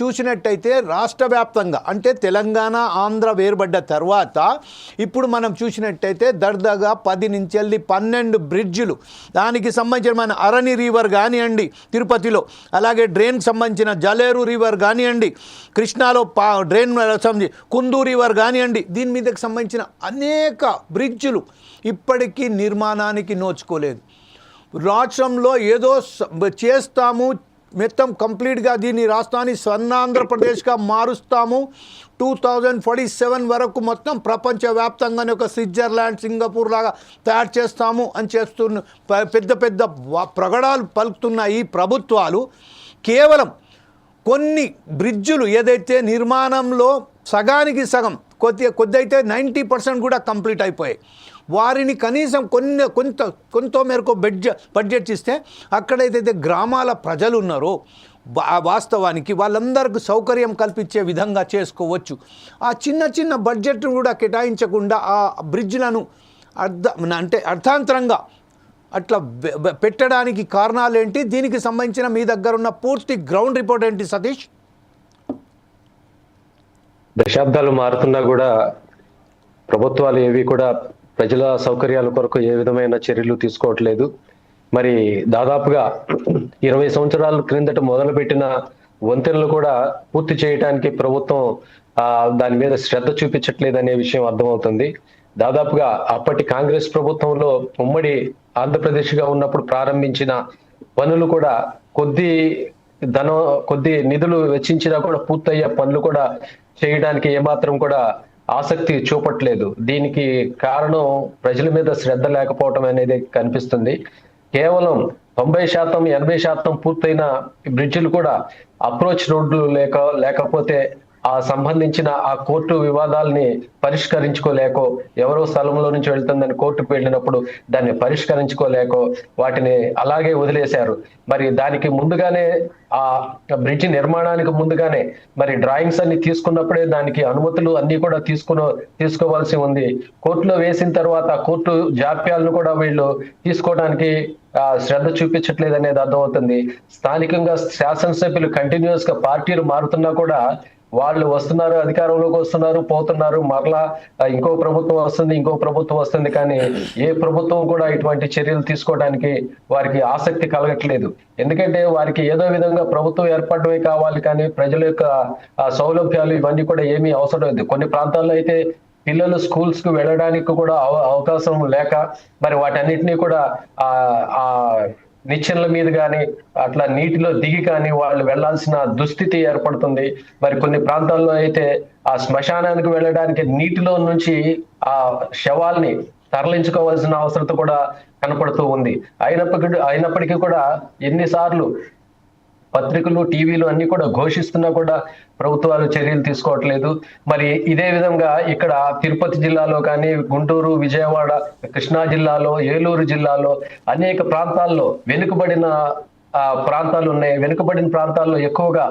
చూసినట్టయితే రాష్ట్ర వ్యాప్తంగా అంటే తెలంగాణ ఆంధ్ర వేరుపడ్డ తర్వాత ఇప్పుడు మనం చూసినట్టయితే దర్దాగా పది నుంచి వెళ్ళి పన్నెండు బ్రిడ్జిలు. దానికి సంబంధించిన మన అరణి రివర్ కానివ్వండి తిరుపతిలో. అలాగే డ్రైన్కి సంబంధించిన జలేరు రివర్ కానివ్వండి కృష్ణాలో పా డ్రైన్ సంబంధించి కుందూ రివర్ కానివ్వండి దీని మీదకి సంబంధించిన అనేక బ్రిడ్జిలు ఇప్పటికీ నిర్మాణానికి నోచుకోలేదు. రాష్ట్రంలో ఏదో చేస్తాము మొత్తం కంప్లీట్గా దీన్ని రాష్ట్రాన్ని స్వర్ణాంధ్రప్రదేశ్గా మారుస్తాము. టూ థౌజండ్ ఫార్టీ సెవెన్ వరకు మొత్తం ప్రపంచవ్యాప్తంగానే ఒక స్విట్జర్లాండ్ సింగపూర్ లాగా తయారు చేస్తాము అని చేస్తున్న ప- పెద్ద పెద్ద ప్రగడాలు పలుకుతున్న ఈ ప్రభుత్వాలు కేవలం కొన్ని బ్రిడ్జులు ఏదైతే నిర్మాణంలో సగానికి సగం కొద్ది కొద్ది అయితే నైంటీ పర్సెంట్ కూడా కంప్లీట్ అయిపోయాయి. వారిని కనీసం కొన్ని కొంత కొంత మేరకు బడ్జెట్ బడ్జెట్ ఇస్తే అక్కడైతే గ్రామాల ప్రజలు ఉన్నారో వాస్తవానికి వాళ్ళందరికీ సౌకర్యం కల్పించే విధంగా చేసుకోవచ్చు. ఆ చిన్న చిన్న బడ్జెట్ను కూడా కేటాయించకుండా ఆ బ్రిడ్జ్లను అర్ధ అంటే అర్థాంతరంగా అట్లా పెట్టడానికి కారణాలు ఏంటి దీనికి సంబంధించిన మీ దగ్గర ఉన్న పూర్తి గ్రౌండ్ రిపోర్ట్ ఏంటి సతీష్? దశాబ్దాలు మారుతున్నా కూడా ప్రభుత్వాలు ఏవి కూడా ప్రజల సౌకర్యాల కొరకు ఏ విధమైన చర్యలు తీసుకోవట్లేదు. మరి దాదాపుగా ఇరవై సంవత్సరాల క్రిందట మొదలుపెట్టిన వంతెనలు కూడా పూర్తి చేయడానికి ప్రభుత్వం దాని మీద శ్రద్ధ చూపించట్లేదు అనే విషయం అర్థమవుతుంది. దాదాపుగా అప్పటి కాంగ్రెస్ ప్రభుత్వంలో ఉమ్మడి ఆంధ్రప్రదేశ్గా ఉన్నప్పుడు ప్రారంభించిన పనులు కూడా కొద్ది ధనం కొద్ది నిధులు వెచ్చించినా కూడా పూర్తయ్యే పనులు కూడా చేయడానికి ఏమాత్రం కూడా ఆసక్తి చూపట్లేదు. దీనికి కారణం ప్రజల మీద శ్రద్ధ లేకపోవటం అనేది కనిపిస్తుంది. కేవలం తొంభై శాతం ఎనభై శాతం పూర్తయిన బ్రిడ్జిలు కూడా అప్రోచ్ రోడ్లు లేక లేకపోతే ఆ సంబంధించిన ఆ కోర్టు వివాదాల్ని పరిష్కరించుకోలేకో ఎవరో స్థలంలో నుంచి వెళ్తుందని కోర్టుకు వెళ్ళినప్పుడు దాన్ని పరిష్కరించుకోలేకో వాటిని అలాగే వదిలేశారు. మరి దానికి ముందుగానే ఆ బ్రిడ్జ్ నిర్మాణానికి ముందుగానే మరి డ్రాయింగ్స్ అన్ని తీసుకున్నప్పుడే దానికి అనుమతులు అన్ని కూడా తీసుకుని తీసుకోవాల్సి ఉంది. కోర్టులో వేసిన తర్వాత కోర్టు జాప్యాలను కూడా వీళ్ళు తీసుకోవడానికి ఆ, శ్రద్ధ చూపించట్లేదు అనేది అర్థమవుతుంది. స్థానికంగా శాసనసభ్యులు కంటిన్యూస్గా పార్టీలు మారుతున్నా కూడా వాళ్ళు వస్తున్నారు అధికారంలోకి వస్తున్నారు పోతున్నారు. మరలా ఇంకో ప్రభుత్వం వస్తుంది ఇంకో ప్రభుత్వం వస్తుంది కానీ ఏ ప్రభుత్వం కూడా ఇటువంటి చర్యలు తీసుకోవడానికి వారికి ఆసక్తి కలగట్లేదు. ఎందుకంటే వారికి ఏదో విధంగా ప్రభుత్వం ఏర్పడమే కావాలి కానీ ప్రజల యొక్క సౌలభ్యాలు ఇవన్నీ కూడా ఏమీ అవసరం లేదు. కొన్ని ప్రాంతాల్లో అయితే పిల్లలు స్కూల్స్కు వెళ్ళడానికి కూడా అవ- అవకాశం లేక మరి వాటన్నిటినీ కూడా ఆ నిచ్చెనల మీద కానీ అట్లా నీటిలో దిగి కానీ వాళ్ళు వెళ్ళాల్సిన దుస్థితి ఏర్పడుతుంది. మరి కొన్ని ప్రాంతాల్లో అయితే ఆ శ్మశానానికి వెళ్ళడానికి నీటిలో నుంచి ఆ శవాల్ని తరలించుకోవాల్సిన అవసరత కూడా కనపడుతూ ఉంది. అయినప్పటికీ అయినప్పటికీ కూడా ఎన్నిసార్లు పత్రికలు టీవీలు అన్ని కూడా ఘోషిస్తున్నా కూడా ప్రభుత్వాలు చర్యలు తీసుకోవట్లేదు. మరి ఇదే విధంగా ఇక్కడ తిరుపతి జిల్లాలో కానీ గుంటూరు విజయవాడ కృష్ణా జిల్లాలో ఏలూరు జిల్లాలో అనేక ప్రాంతాల్లో వెనుకబడిన ప్రాంతాలు ఉన్నాయి. వెనుకబడిన ప్రాంతాల్లో ఎక్కువగా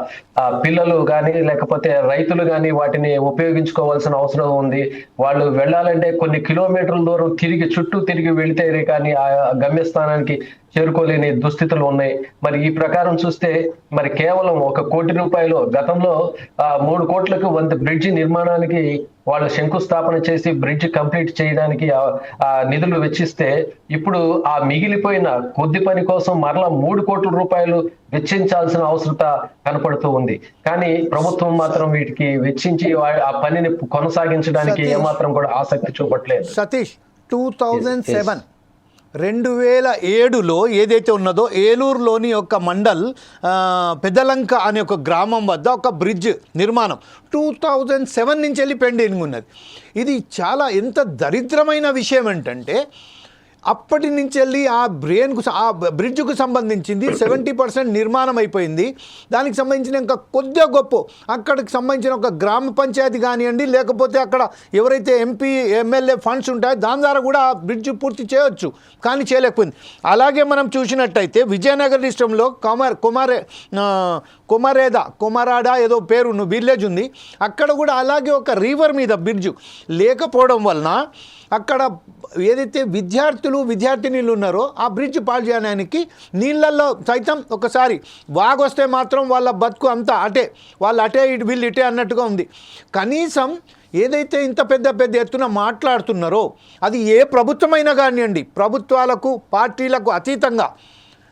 పిల్లలు కానీ లేకపోతే రైతులు కానీ వాటిని ఉపయోగించుకోవాల్సిన అవసరం ఉంది. వాళ్ళు వెళ్ళాలంటే కొన్ని కిలోమీటర్ల దూరం తిరిగి చుట్టూ తిరిగి వెళితే కానీ ఆ గమ్యస్థానానికి చేరుకోలేని దుస్థితులు ఉన్నాయి. మరి ఈ ప్రకారం చూస్తే మరి కేవలం ఒక కోటి రూపాయలు గతంలో ఆ మూడు కోట్లకు వంద బ్రిడ్జి నిర్మాణానికి వాళ్ళు శంకుస్థాపన చేసి బ్రిడ్జ్ కంప్లీట్ చేయడానికి నిధులు వెచ్చిస్తే ఇప్పుడు ఆ మిగిలిపోయిన కొద్ది పని కోసం మరలా మూడు కోట్ల రూపాయలు వెచ్చించాల్సిన అవసరత కనపడుతూ ఉంది కానీ ప్రభుత్వం మాత్రం వీటికి వెచ్చించి ఆ పనిని కొనసాగించడానికి. ఏమాత్రం కూడా ఆసక్తి చూపట్లేదు సతీష్ టూ థౌజండ్. సెవెన్ రెండు వేల ఏడులో ఏదైతే ఉన్నదో ఏలూరులోని ఒక మండల్ పెదలంక అనే ఒక గ్రామం వద్ద ఒక బ్రిడ్జ్ నిర్మాణం. టూ థౌజండ్ సెవెన్ నుంచి వెళ్ళి పెండింగ్ ఉన్నది. ఇది చాలా ఎంత దరిద్రమైన విషయం ఏంటంటే అప్పటి నుంచి వెళ్ళి ఆ బ్రెయిన్కు ఆ బ్రిడ్జ్కు సంబంధించింది సెవెంటీ పర్సెంట్ నిర్మాణం అయిపోయింది. దానికి సంబంధించిన ఇంకా కొద్దిగా గొప్ప అక్కడికి సంబంధించిన ఒక గ్రామ పంచాయతీ కానివ్వండి లేకపోతే అక్కడ ఎవరైతే ఎంపీ ఎమ్మెల్యే ఫండ్స్ ఉంటాయో దాని ద్వారా కూడా ఆ బ్రిడ్జ్ పూర్తి చేయవచ్చు కానీ చేయలేకపోయింది. అలాగే మనం చూసినట్టయితే విజయనగర డిస్ట్రిక్ట్లో కుమార్ కుమారే ఆ, కొమరేద ఏదో పేరు ఉన్న విలేజ్ ఉంది. అక్కడ కూడా అలాగే ఒక రివర్ మీద బ్రిడ్జ్ లేకపోవడం వలన అక్కడ ఏదైతే విద్యార్థి విద్యార్థులు విద్యార్థినీలు ఉన్నారో ఆ బ్రిడ్జ్ పాలు చేయడానికి నీళ్ళల్లో సైతం ఒకసారి వాగొస్తే మాత్రం వాళ్ళ బతుకు అంతా అటే వాళ్ళు అటే ఇటు వీళ్ళు ఇటే అన్నట్టుగా ఉంది. కనీసం ఏదైతే ఇంత పెద్ద పెద్ద ఎత్తున మాట్లాడుతున్నారో అది ఏ ప్రభుత్వమైనా కానివ్వండి ప్రభుత్వాలకు పార్టీలకు అతీతంగా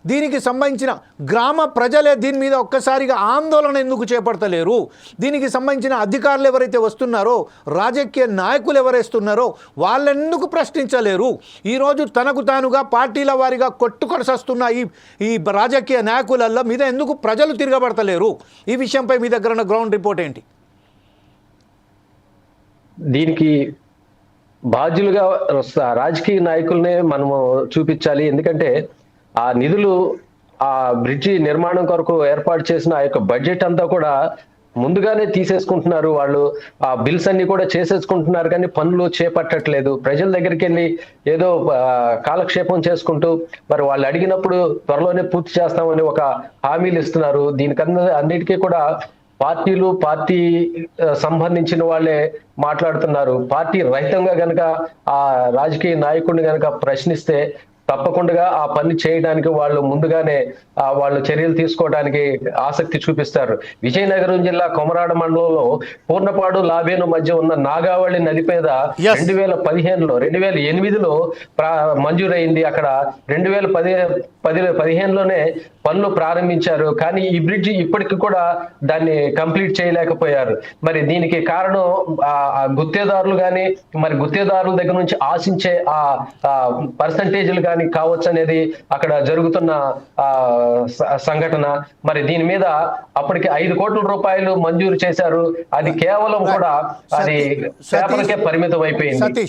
దీనికి సంబంధించిన గ్రామ ప్రజలే దీని మీద ఒక్కసారిగా ఆందోళన ఎందుకు చేపడతలేరు? దీనికి సంబంధించిన అధికారులు ఎవరైతే వస్తున్నారో రాజకీయ నాయకులు ఎవరేస్తున్నారో వాళ్ళెందుకు ప్రశ్నించలేరు? ఈరోజు తనకు తానుగా పార్టీల వారిగా కొట్టుకొడసస్తున్న ఈ ఈ రాజకీయ నాయకులల్లో మీద ఎందుకు ప్రజలు తిరగబడతలేరు? ఈ విషయంపై మీ దగ్గర ఉన్న గ్రౌండ్ రిపోర్ట్ ఏంటి? దీనికి బాధ్యులుగా రాజకీయ నాయకులనే మనము చూపించాలి. ఎందుకంటే ఆ నిధులు ఆ బ్రిడ్జి నిర్మాణం కొరకు ఏర్పాటు చేసిన ఆ యొక్క బడ్జెట్ అంతా కూడా ముందుగానే తీసేసుకుంటున్నారు వాళ్ళు. ఆ బిల్స్ అన్ని కూడా చేసేసుకుంటున్నారు కానీ పనులు చేపట్టట్లేదు. ప్రజల దగ్గరికి వెళ్ళి ఏదో కాలక్షేపం చేసుకుంటూ మరి వాళ్ళు అడిగినప్పుడు త్వరలోనే పూర్తి చేస్తామని ఒక హామీలు ఇస్తున్నారు. దీనికన్నా అన్నిటికీ కూడా పార్టీలు పార్టీ సంబంధించిన వాళ్ళే మాట్లాడుతున్నారు. పార్టీ రహితంగా గనక ఆ రాజకీయ నాయకుడిని గనక ప్రశ్నిస్తే తప్పకుండా ఆ పని చేయడానికి వాళ్ళు ముందుగానే ఆ, వాళ్ళు చర్యలు తీసుకోవడానికి ఆసక్తి చూపిస్తారు. విజయనగరం జిల్లా కొమరాడ మండలంలో పూర్ణపాడు లాబేను మధ్య ఉన్న నాగావళి నది మీద. రెండు వేల పదిహేనులో రెండు వేల ఎనిమిదిలో మంజూరైంది. అక్కడ రెండు వేల పది పది పదిహేనులోనే పనులు ప్రారంభించారు. కానీ ఈ బ్రిడ్జ్ ఇప్పటికి కూడా దాన్ని కంప్లీట్ చేయలేకపోయారు. మరి దీనికి కారణం ఆ ఆ గుత్తేదారులు కానీ మరి గుత్తేదారుల దగ్గర నుంచి ఆశించే ఆ పర్సంటేజ్లు కానీ కావచ్చు అనేది అక్కడ జరుగుతున్న ఆ సంఘటన. మరి దీని మీద అప్పటికి ఐదు కోట్ల రూపాయలు మంజూరు చేశారు. అది కేవలం కూడా అది పేపర్కే పరిమితం అయిపోయింది